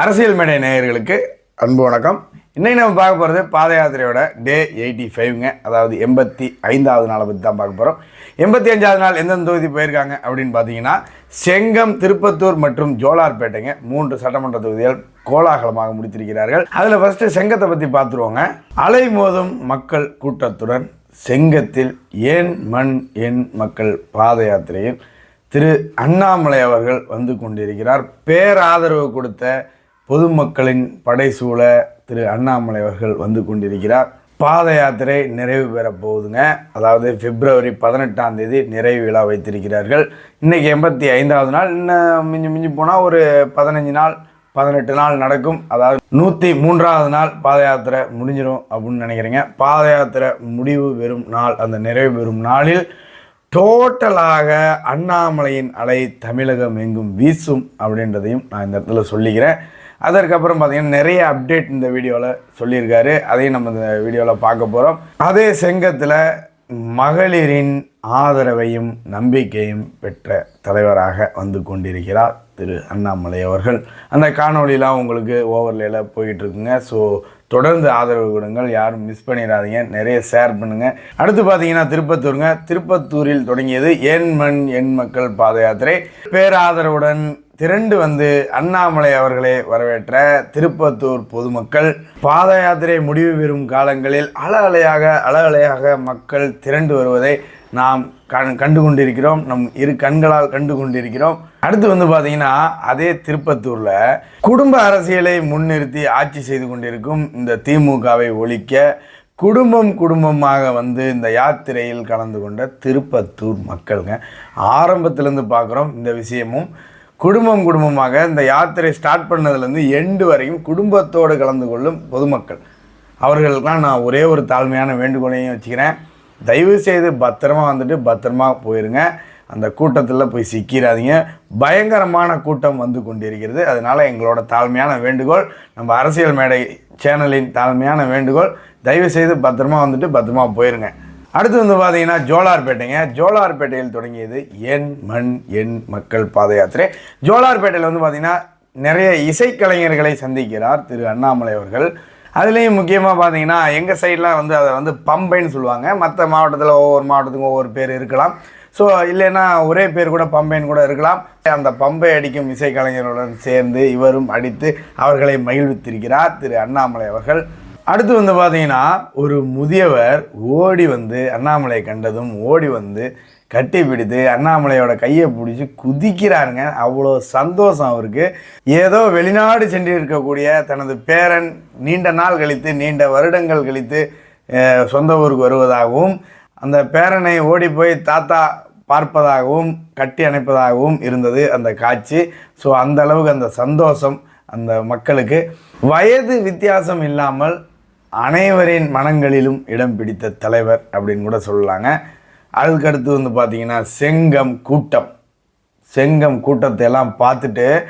அரசியல் மேடை நேயர்களுக்கு அன்பு வணக்கம். இன்னைக்கு நம்ம பார்க்க போகிறது பாத யாத்திரையோட டே எயிட்டி ஃபைவ்ங்க அதாவது எண்பத்தி ஐந்தாவது நாளை பற்றி தான் பார்க்க போகிறோம் எண்பத்தி அஞ்சாவது நாள் எந்தெந்த தொகுதி போயிருக்காங்க அப்படின்னு பார்த்தீங்கன்னா செங்கம் திருப்பத்தூர் மற்றும் ஜோலார்பேட்டைங்க மூன்று சட்டமன்ற தொகுதிகள் கோலாகலமாக முடித்திருக்கிறார்கள். அதில் ஃபஸ்ட்டு செங்கத்தை பற்றி பார்த்துருவோங்க. அலை மோதும் மக்கள் கூட்டத்துடன் செங்கத்தில் ஏன் மண் என் மக்கள் பாத யாத்திரையில் திரு அண்ணாமலை அவர்கள் வந்து கொண்டிருக்கிறார். பேராதரவு கொடுத்த பொதுமக்களின் படைசூழ திரு அண்ணாமலை அவர்கள் வந்து கொண்டிருக்கிறார். பாத யாத்திரை நிறைவு பெறப் போகுதுங்க. அதாவது பிப்ரவரி பதினெட்டாம் தேதி நிறைவு விழா வைத்திருக்கிறார்கள். இன்னைக்கு எண்பத்தி ஐந்தாவது நாள். இன்னும் மிஞ்சி மிஞ்சி போனால் ஒரு பதினஞ்சு நாள் பதினெட்டு நாள் நடக்கும். அதாவது நூற்றி மூன்றாவது நாள் பாத யாத்திரை முடிஞ்சிடும் அப்படின்னு நினைக்கிறேங்க. பாத யாத்திரை முடிவு பெறும் நாள் அந்த நிறைவு பெறும் நாளில் டோட்டலாக அண்ணாமலையின் அலை தமிழகம் எங்கும் வீசும் அப்படின்றதையும் நான் இந்த இடத்துல சொல்லிக்கிறேன். அதற்கப்புறம் பார்த்தீங்கன்னா நிறைய அப்டேட் இந்த வீடியோவில் சொல்லியிருக்காரு. அதையும் நம்ம இந்த வீடியோவில் பார்க்க போகிறோம் அதே செங்கத்தில் மகளிரின் ஆதரவையும் நம்பிக்கையும் பெற்ற தலைவராக வந்து கொண்டிருக்கிறார் திரு அண்ணாமலை அவர்கள். அந்த காணொலியெலாம் உங்களுக்கு ஓவர்லேயில் போயிட்டுருக்குங்க. ஸோ தொடர்ந்து ஆதரவு கொடுங்கள். யாரும் மிஸ் பண்ணிடாதீங்க. நிறைய ஷேர் பண்ணுங்கள் அடுத்து பார்த்தீங்கன்னா திருப்பத்தூருங்க. திருப்பத்தூரில் தொடங்கியது என் மண் என் மக்கள் பாத யாத்திரை பேராதரவுடன் திரண்டு வந்து அண்ணாமலை அவர்களை வரவேற்ற திருப்பத்தூர் பொதுமக்கள் பாத யாத்திரை முடிவு பெறும் காலங்களில் அல அலையாக அல அலையாக மக்கள் திரண்டு வருவதை நாம் கண் கண்டு கொண்டிருக்கிறோம் நம் இரு கண்களால் கண்டு கொண்டிருக்கிறோம் அடுத்து வந்து பார்த்தீங்கன்னா அதே திருப்பத்தூரில் குடும்ப அரசியலை முன்னிறுத்தி ஆட்சி செய்து கொண்டிருக்கும் இந்த திமுகவை ஒழிக்க குடும்பம் குடும்பமாக வந்து இந்த யாத்திரையில் கலந்து கொண்ட திருப்பத்தூர் மக்களுங்க. ஆரம்பத்திலேருந்து பார்க்குறோம் இந்த விஷயமும். குடும்பம் குடும்பமாக இந்த யாத்திரை ஸ்டார்ட் பண்ணதுலேருந்து எண்டு வரையும் குடும்பத்தோடு கலந்து கொள்ளும் பொதுமக்கள். அவர்களுக்கெல்லாம் நான் ஒரே ஒரு தாழ்மையான வேண்டுகோளையும் வச்சுக்கிறேன். தயவு செய்து பத்திரமா வந்துட்டு பத்திரமா போயிருங்க. அந்த கூட்டத்தில் போய் சிக்கிறாதீங்க பயங்கரமான கூட்டம் வந்து கொண்டிருக்கிறது. அதனால் எங்களோட தாழ்மையான வேண்டுகோள் நம்ம அரசியல் மேடை சேனலின் தாழ்மையான வேண்டுகோள் தயவு செய்து பத்திரமா வந்துட்டு பத்திரமா போயிருங்க. அடுத்து வந்து பார்த்தீங்கன்னா ஜோலார்பேட்டைங்க. ஜோலார்பேட்டையில் தொடங்கியது என் மண் என் மக்கள் பாத யாத்திரை ஜோலார்பேட்டையில் வந்து பார்த்தீங்கன்னா நிறைய இசைக்கலைஞர்களை சந்திக்கிறார் திரு அண்ணாமலை அவர்கள். அதுலேயும் முக்கியமாக பார்த்தீங்கன்னா எங்கள் சைட்லாம் வந்து அதை வந்து பம்பைன்னு சொல்லுவாங்க. மற்ற மாவட்டத்தில் ஒவ்வொரு மாவட்டத்துக்கும் ஒவ்வொரு பேர் இருக்கலாம். ஸோ இல்லைன்னா ஒரே பேர் கூட பம்பைன்னு கூட இருக்கலாம். அந்த பம்பை அடிக்கும் இசைக்கலைஞருடன் சேர்ந்து இவரும் அடித்து அவர்களை மகிழ்வித்திருக்கிறார் திரு அண்ணாமலை அவர்கள். அடுத்து வந்து பார்த்தீங்கன்னா ஒரு முதியவர் ஓடி வந்து அண்ணாமலையை கண்டதும் ஓடி வந்து கட்டி பிடித்து அண்ணாமலையோட கையை பிடிச்சி குதிக்கிறாருங்க. அவ்வளோ சந்தோஷம் அவருக்கு. ஏதோ வெளிநாடு சென்று இருக்கக்கூடிய தனது பேரன் நீண்ட நாள் கழித்து நீண்ட வருடங்கள் கழித்து சொந்த ஊருக்கு வருவதாகவும் அந்த பேரனை ஓடி போய் தாத்தா பார்ப்பதாகவும் கட்டி அணைப்பதாகவும் இருந்தது அந்த காட்சி. ஸோ அந்த அளவுக்கு அந்த சந்தோஷம் அந்த மக்களுக்கு. வயது வித்தியாசம் இல்லாமல் அனைவரின் மனங்களிலும் இடம் பிடித்த தலைவர் அப்படின்னு கூட சொல்லலாங்க. அதுக்கடுத்து வந்து பார்த்தீங்கன்னா செங்கம் கூட்டம். செங்கம் கூட்டத்தை எல்லாம் பார்த்துட்டு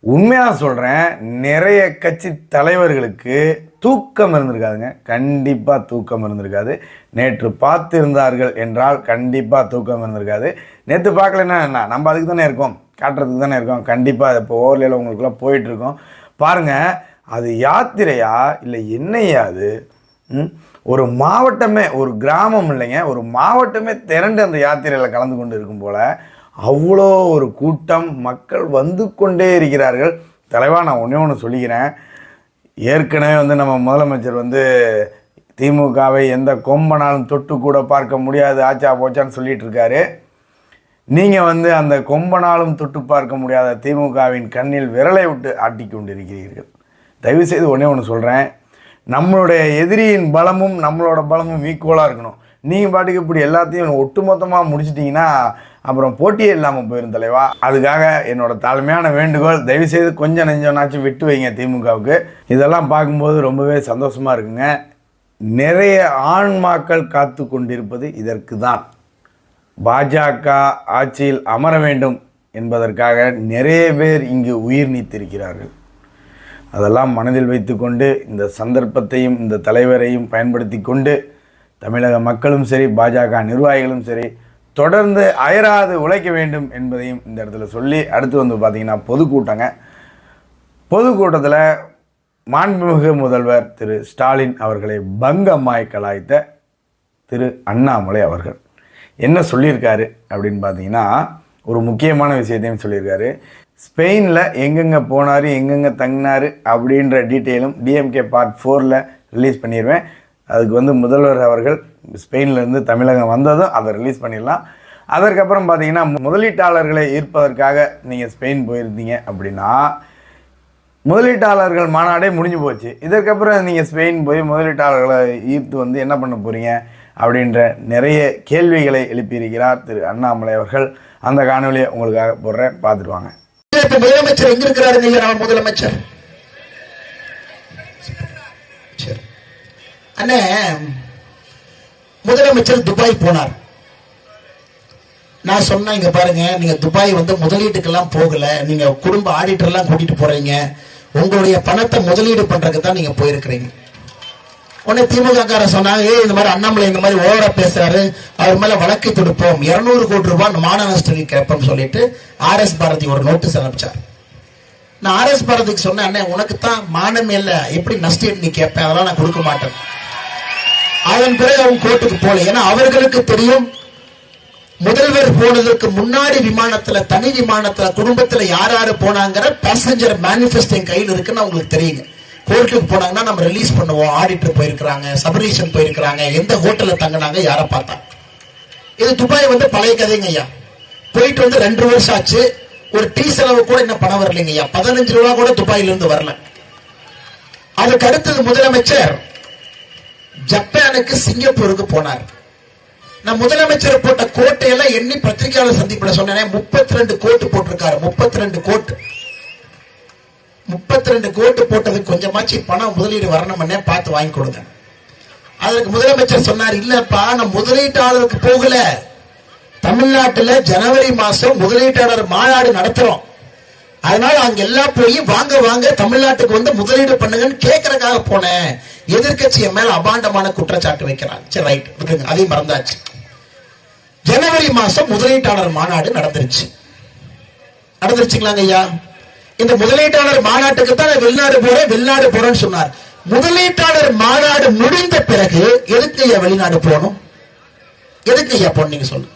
உண்மையாக சொல்கிறேன் நிறைய கட்சி தலைவர்களுக்கு தூக்கம் இருந்திருக்காதுங்க. கண்டிப்பாக தூக்கம் இருந்திருக்காது. நேற்று பார்த்திருந்தார்கள் என்றால் கண்டிப்பாக தூக்கம் இருந்திருக்காது. நேற்று பார்க்கலன்னா என்ன? நம்ம அதுக்கு தானே இருக்கோம். காட்டுறதுக்கு தானே இருக்கோம். கண்டிப்பாக இப்போ ஓவர்லேயில் உங்களுக்குலாம் போயிட்டுருக்கோம் பாருங்கள் அது யாத்திரையா இல்லை என்னையா அது? ஒரு மாவட்டமே ஒரு கிராமம் இல்லைங்க ஒரு மாவட்டமே திரண்டு அந்த யாத்திரையில் கலந்து கொண்டு இருக்கும் போல் அவ்வளோ ஒரு கூட்டம் மக்கள் வந்து கொண்டே இருக்கிறார்கள். தலைவா நான் ஒன்றே ஒன்று சொல்லிக்கிறேன். ஏற்கனவே வந்து நம்ம முதலமைச்சர் வந்து திமுகவை எந்த கொம்பனாலும் தொட்டு கூட பார்க்க முடியாது ஆச்சா போச்சான்னு சொல்லிட்டு இருக்காரு. நீங்கள் வந்து அந்த கொம்பனாலும் தொட்டு பார்க்க முடியாத திமுகவின் கண்ணில் விரலை விட்டு ஆட்டி கொண்டிருக்கிறீர்கள். தயவு செய்து ஒன்றே ஒன்று சொல்கிறேன் நம்மளுடைய எதிரியின் பலமும் நம்மளோட பலமும் ஈக்குவலாக இருக்கணும். நீங்கள் பாட்டுக்கு இப்படி எல்லாத்தையும் ஒட்டுமொத்தமாக முடிச்சிட்டிங்கன்னா அப்புறம் போட்டியே இல்லாமல் போயிரும் தலைவா. அதுக்காக என்னோட தாழ்மையான வேண்டுகோள் தயவு செய்து கொஞ்சம் நெஞ்சோனாச்சும் விட்டு வைங்க திமுகவுக்கு. இதெல்லாம் பார்க்கும்போது ரொம்பவே சந்தோஷமாக இருக்குங்க. நிறைய ஆன்மாக்கள் காத்து கொண்டிருப்பது இதற்கு தான் பாஜக ஆட்சியில் அமர வேண்டும் என்பதற்காக நிறைய பேர் இங்கு உயிர் நீத்திருக்கிறார்கள். அதெல்லாம் மனதில் வைத்துக்கொண்டு இந்த சந்தர்ப்பத்தையும் இந்த தலைவரையும் பயன்படுத்தி கொண்டு தமிழக மக்களும் சரி பாஜக நிர்வாகிகளும் சரி தொடர்ந்து அயராது உழைக்க வேண்டும் என்பதையும் இந்த இடத்துல சொல்லி அடுத்து வந்து பார்த்திங்கன்னா பொதுக்கூட்டங்க. பொதுக்கூட்டத்தில் மாண்புமிகு முதல்வர் திரு ஸ்டாலின் அவர்களை பங்கம்மாய் கலாய்த்த திரு அண்ணாமலை அவர்கள். என்ன சொல்லியிருக்காரு அப்படின்னு பார்த்தீங்கன்னா ஒரு முக்கியமான விஷயத்தையும் சொல்லியிருக்காரு. ஸ்பெயினில் எங்கெங்கே போனார் எங்கெங்கே தங்கினார் அப்படின்ற டீட்டெயிலும் டிஎம்கே பார்ட் ஃபோரில் ரிலீஸ் பண்ணிடுவேன் அதுக்கு வந்து முதல்வர் அவர்கள் ஸ்பெயின்லேருந்து தமிழகம் வந்ததும் அதை ரிலீஸ் பண்ணிடலாம். அதற்கப்புறம் பார்த்தீங்கன்னா முதலீட்டாளர்களை ஈர்ப்பதற்காக நீங்கள் ஸ்பெயின் போயிருந்தீங்க அப்படின்னா முதலீட்டாளர்கள் மாநாடே முடிஞ்சு போச்சு. இதற்கப்புறம் நீங்கள் ஸ்பெயின் போய் முதலீட்டாளர்களை ஈர்த்து வந்து என்ன பண்ண போகிறீங்க அப்படின்ற நிறைய கேள்விகளை எழுப்பியிருக்கிறார் திரு அண்ணாமலை அவர்கள். அந்த காணொலியை உங்களுக்காக போடுறேன். பார்த்துட்டு வாங்க. இன்று முதலமைச்சர் எங்க இருக்கிறாருங்க ஐயா நம்ம முதலமைச்சர். சரி. அண்ணே முதலமைச்சர் துபாய் போனார். நான் சொன்னேன் இங்க பாருங்க நீங்க துபாய் வந்து முதலீட்டுக்கெல்லாம் போகல. நீங்க குடும்ப ஆடிட்டர் எல்லாம் கூட்டிட்டு போறீங்க. உங்களுடைய பணத்தை முதலீடு பண்றதுக்கு தான் நீங்க போயிருக்கிறீங்க. உடனே திமுக காரன் சொன்னாங்க ஏ இந்த மாதிரி அண்ணாமலை இந்த மாதிரி ஓவரா பேசுறாரு. அவர் மேல வழக்கு தொடுப்போம். 200 கோடி ரூபாய் மான நஷ்டம் கேட்போம் சொல்லிட்டு ஆர் எஸ் பாரதி ஒரு நோட்டீஸ் அனுப்பிச்சார். நான் ஆர் எஸ் பாரதிக்கு சொன்னேன் அண்ணே உனக்கு தான் மானமே இல்ல. எப்படி நஷ்டம் நீ கேட்பேன் அதெல்லாம் நான் கொடுக்க மாட்டேன். அதன் பிறகு அவங்க கோர்ட்டுக்கு போல ஏன்னா அவர்களுக்கு தெரியும் முதல்வர் போனதற்கு முன்னாடி விமானத்துல தனி விமானத்துல குடும்பத்துல யார் யாரு போனாங்கிற பேசஞ்சர் மேனிஃபெஸ்டிங் கையில் இருக்குன்னு அவங்களுக்கு தெரியுங்க. கோர்ட்டுக்கு போனாங்கன்னா நம்ம ரிலீஸ் பண்ணுவோம். ஆடிட்டர் போயிருக்கிறாங்க சபரீஷன் போயிருக்கிறாங்க. எந்த ஹோட்டல்ல தங்கினாங்க யாரை பார்த்தா? இது துபாய் வந்து பழைய கதைங்க ஐயா. போயிட்டு வந்து ரெண்டு வருஷம் ஆச்சு. ஒரு டீ செலவு கூட இன்னும் பணம் வரலைங்க ஐயா. பதினஞ்சு ரூபா கூட துபாயில இருந்து வரல. அதுக்கு அடுத்தது முதலமைச்சர் ஜப்பானுக்கு சிங்கப்பூருக்கு போனார். நான் முதலமைச்சர் போட்ட கோட்டையெல்லாம் எண்ணி பத்திரிகையாளர் சந்திப்புல சொன்னேன். முப்பத்தி ரெண்டு கோட்டு போட்டிருக்காரு. முப்பத்தி ரெண்டு கோட்டு. முப்பத்தி ரெண்டு கோட்டு போட்டதுக்கு கொஞ்சமாச்சு பணம் முதலீடு வரணும்னே பார்த்து வாங்கி கொடுங்க. அதற்கு முதலமைச்சர் சொன்னார் இல்லப்பா நான் முதலீட்டாளருக்கு போகல. தமிழ்நாட்டுல ஜனவரி மாசம் முதலீட்டாளர் மாநாடு நடத்துறோம். அதனால அங்க எல்லாம் போய் வாங்க வாங்க தமிழ்நாட்டுக்கு வந்து முதலீடு பண்ணுங்கன்னு கேட்கறதுக்காக போனேன். எதிர்க்கட்சி என் மேல அபாண்டமான குற்றச்சாட்டு வைக்கிறான் சரி ரைட் விட்டுருங்க அதையும் மறந்தாச்சு. ஜனவரி மாசம் முதலீட்டாளர் மாநாடு நடந்துருச்சு. நடந்துருச்சுங்களாங்க ஐயா? இந்த முதலீட்டாளர் மாநாட்டுக்கு தான் வெளிநாடு போறேன் வெளிநாடு போறேன்னு சொன்னார். முதலீட்டாளர் மாநாடு முடிந்த பிறகு எதுக்கு ஐயா வெளிநாடு போகணும்? எதுக்கு ஐயா போனீங்க சொல்லு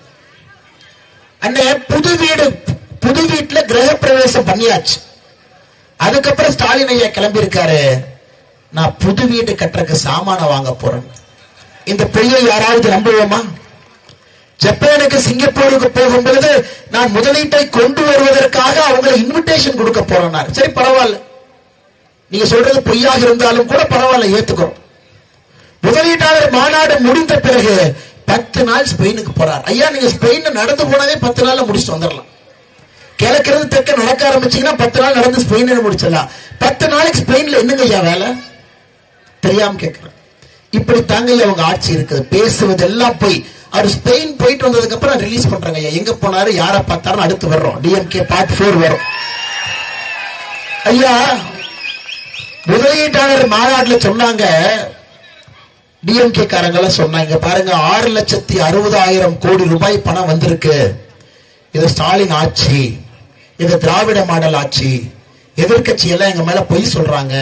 அண்ணே புது வீடு புது வீட்டுல கிரக பிரவேசம் பண்ணியாச்சு. அதுக்கப்புறம் ஸ்டாலின் ஐயா கிளம்பி இருக்காரு நான் புது வீடு கட்டுறதுக்கு சாமான வாங்க போறேன். இந்த பொய்யை யாராவது நம்புவோமா? ஜப்பானுக்கு சிங்கப்பூருக்கு போகும் பொழுது நான் முதலீட்டை கொண்டு வருவதற்காக அவங்களை இன்விடேஷன் கொடுக்க போறேன் சரி பரவாயில்ல. நீங்க சொல்றது பொய்யாக இருந்தாலும் கூட பரவாயில்ல ஏத்துக்கிறோம். முதலீட்டாளர் மாநாடு முடிந்த பிறகு பத்து நாள் ஸ்பெயினுக்கு போறார். ஐயா நீங்க ஸ்பெயின் நடந்து போனதே பத்து நாள்ல முடிச்சுட்டு வந்துடலாம். கிழக்கிறது தெற்க நடக்க ஆரம்பிச்சீங்கன்னா பத்து நாள் நடந்து ஸ்பெயின் முடிச்சிடலாம். பத்து நாளைக்கு ஸ்பெயின்ல என்னங்க ஐயா வேலை? தெரியாம கேட்கிறேன் இப்படி தாங்க அவங்க ஆட்சி இருக்குது. பேசுவதெல்லாம் போய் அவர் ஸ்பெயின் போயிட்டு வந்ததுக்கு அப்புறம் ரிலீஸ் பண்றாங்க ஐயா. எங்க போனாரு யாரை பார்த்தாரு அடுத்து வர்றோம். டிஎம்கே பார்ட் ஃபோர் வரும். ஐயா முதலீட்டாளர் மாநாட்டில் சொன்னாங்க. டிஎம்கே காரங்க சொன்னாங்க. பாருங்க ஆறு லட்சத்தி அறுபதாயிரம் கோடி ரூபாய் பணம் வந்திருக்கு. இது ஸ்டாலின் ஆட்சி இது திராவிட மாடல் ஆட்சி. எதிர்கட்சி எல்லாம் எங்க மேல பொய் சொல்றாங்க.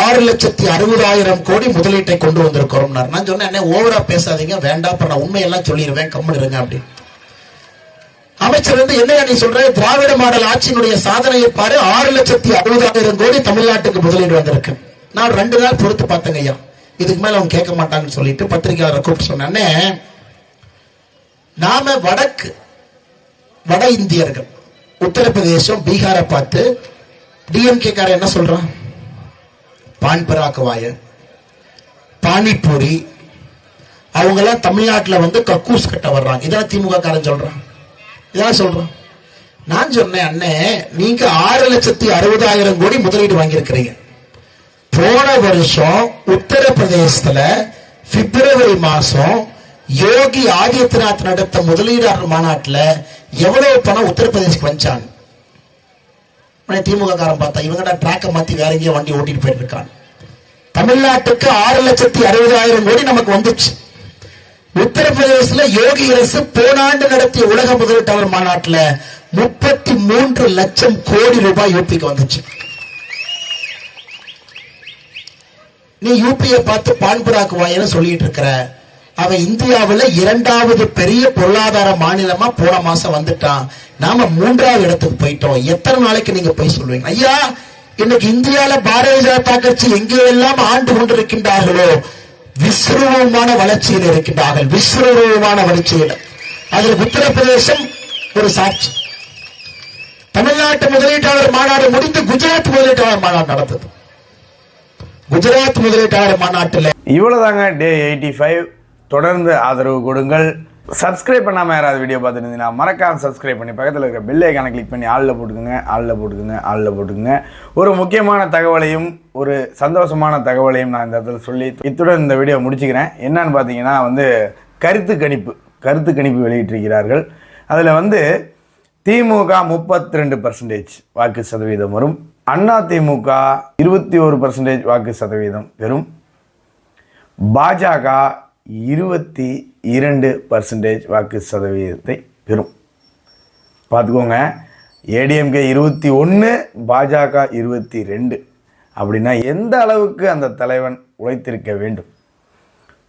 ஆறு லட்சத்தி அறுபதாயிரம் கோடி முதலீட்டை கொண்டு வந்திருக்கிறோம் நான் சொன்னேன் என்ன ஓவரா பேசாதீங்க வேண்டாம் அப்புறம் நான் உண்மையெல்லாம் சொல்லிடுவேன் கம்மல் இருங்க அப்படின்னு. அமைச்சர் வந்து என்ன நீ சொல்ற? திராவிட மாடல் ஆட்சியினுடைய சாதனையை பாரு ஆறு லட்சத்தி அறுபதாயிரம் கோடி தமிழ்நாட்டுக்கு முதலீடு வந்திருக்கு. நான் ரெண்டு நாள் பொறுத்து பார்த்தேங்க ஐயா. இதுக்கு மேல அவங்க கேட்க மாட்டாங்கன்னு சொல்லிட்டு பத்திரிகையாளரை கூப்பிட்டு சொன்னே நாம வடக்கு வட இந்தியர்கள் உத்தரப்பிரதேசம் பீகாரை பார்த்து டிஎம்கே காரன் என்ன சொல்றான்? பான் பராக்கு பானிபூரி அவங்க எல்லாம் வந்து கக்கூஸ் கட்ட வர்றாங்க. இதெல்லாம் திமுக காரன் சொல்றான். இதெல்லாம் சொல்றான்? நான் சொன்னேன் அண்ணே நீங்க ஆறு லட்சத்தி அறுபதாயிரம் கோடி முதலீடு வாங்கியிருக்கிறீங்க. போன வருஷம் உத்தரப்பிரதேசத்துல பிப்ரவரி மாசம் யோகி ஆதித்யநாத் நடத்த முதலீடாளர் மாநாட்டில் எவ்வளவு பணம் உத்தரப்பிரதேசக்கு வந்துச்சாங்க உடனே திமுக காரன் பார்த்தா இவங்க டிராக்கை மாத்தி வேற எங்கேயோ வண்டி ஓட்டிட்டு போயிருக்கான் தமிழ்நாட்டுக்கு ஆறு லட்சத்தி அறுபதாயிரம் கோடி நமக்கு வந்துச்சு. உத்தரப்பிரதேசல யோகி அரசு போனாண்டு நடத்திய உலக முதலீட்டாளர் மாநாட்டில் முப்பத்தி மூன்று லட்சம் கோடி ரூபாய் யூபிக்கு வந்துச்சு. நீ யூபியை பார்த்து பான்புராக்கு வாயின்னு சொல்லிட்டு இருக்கிற அவன் இந்தியாவுல இரண்டாவது பெரிய பொருளாதார மாநிலமா போன மாசம் வந்துட்டான். நாம மூன்றாவது இடத்துக்கு போயிட்டோம். எத்தனை நாளைக்கு நீங்க போய் சொல்லுவீங்க? ஐயா இன்னைக்கு இந்தியால பாரதிய ஜனதா கட்சி எங்கெல்லாம் ஆண்டு கொண்டிருக்கின்றார்களோ விஸ்வரூபமான வளர்ச்சியில் இருக்கின்றார்கள். விஸ்வரூபமான வளர்ச்சியில். அதில் உத்தரப்பிரதேசம் ஒரு சாட்சி. தமிழ்நாட்டு முதலீட்டாளர் மாநாடு முடிந்து குஜராத் முதலீட்டாளர் மாநாடு நடந்தது. குஜராத் முதலீட்டாளர் மாநாட்டில் இவ்வளவுதாங்க டே எயிட்டி ஃபைவ் தொடர்ந்து ஆதரவு கொடுங்கள். சப்ஸ்கிரைப் பண்ணாமல் யாராவது வீடியோ பார்த்துருந்தீங்கன்னா மறக்காமல் சப்ஸ்கிரைப் பண்ணி பக்கத்தில் இருக்கிற பெல் ஐக்கானை கிளிக் பண்ணி ஆளில் போட்டுக்கோங்க ஆளில் போட்டுக்கோங்க ஆளில் போட்டுக்கோங்க. ஒரு முக்கியமான தகவலையும் ஒரு சந்தோஷமான தகவலையும் நான் இந்த இடத்துல சொல்லி இத்துடன் இந்த வீடியோ முடிச்சுக்கிறேன். என்னன்னு பார்த்தீங்கன்னா வந்து கருத்து கணிப்பு கருத்து கணிப்பு வெளியிட்டிருக்கிறார்கள். அதில் வந்து திமுக முப்பத்தி ரெண்டு பர்சன்டேஜ் வாக்கு சதவீதம் வரும். அண்ணா திமுக இருபத்தி ஒரு பர்சன்டேஜ் வாக்கு சதவீதம் பெறும். பாஜக இருபத்தி இரண்டு பர்சன்டேஜ் வாக்கு சதவீதத்தை பெறும். பார்த்துக்கோங்க. ஏடிஎம்கே இருபத்தி ஒன்று பாஜக இருபத்தி ரெண்டு. அப்படின்னா எந்த அளவுக்கு அந்த தலைவன் உழைத்திருக்க வேண்டும்?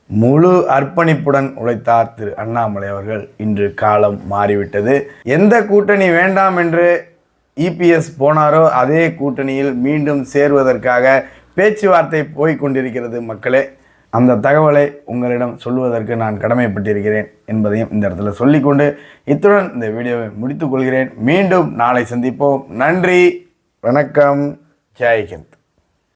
முழு அர்ப்பணிப்புடன் உழைத்தார் திரு அண்ணாமலை அவர்கள். இன்று காலம் மாறிவிட்டது. எந்த கூட்டணி வேண்டாம் என்று இபிஎஸ் போனாரோ அதே கூட்டணியில் மீண்டும் சேருவதற்காக பேச்சுவார்த்தை போய்க் கொண்டிருக்கிறது மக்களே. அந்த தகவலை உங்களிடம் சொல்வதற்கு நான் கடமைப்பட்டிருக்கிறேன் என்பதையும் இந்த இடத்துல சொல்லிக்கொண்டு இத்துடன் இந்த வீடியோவை முடித்துக் கொள்கிறேன். மீண்டும் நாளை சந்திப்போம். நன்றி. வணக்கம். ஜெய்ஹிந்த்